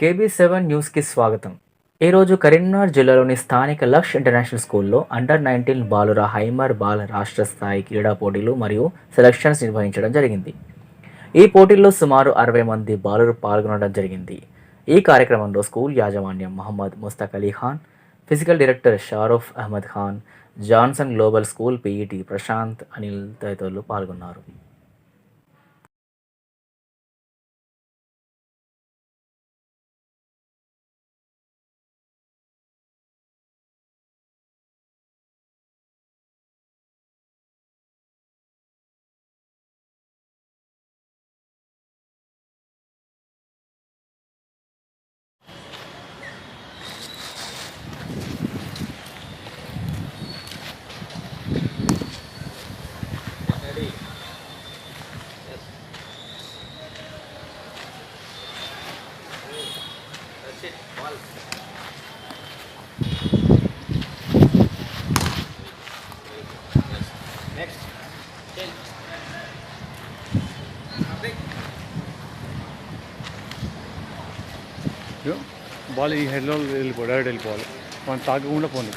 KB seven న్యూస్కి స్వాగతం. ఈరోజు కరీంనగర్ జిల్లాలోని స్థానిక లక్ష్ ఇంటర్నేషనల్ స్కూల్లో అండర్ నైన్టీన్ బాలుర హైమర్ బాల రాష్ట్ర స్థాయి క్రీడా పోటీలు మరియు సెలక్షన్స్ నిర్వహించడం జరిగింది. ఈ పోటీల్లో సుమారు అరవై మంది బాలురు పాల్గొనడం జరిగింది. ఈ కార్యక్రమంలో స్కూల్ యాజమాన్యం Mohammed Mushtaq Ali Khan physical director Sharoof Ahmed Khan Johnson global school PET Prashanth Anil తదితరులు పాల్గొన్నారు. బాల్ ఈ హెడ్లో వెళ్ళిపో డైరెక్ట్ వెళ్ళిపోవాలి. మనం తాగకుండా పోనీ.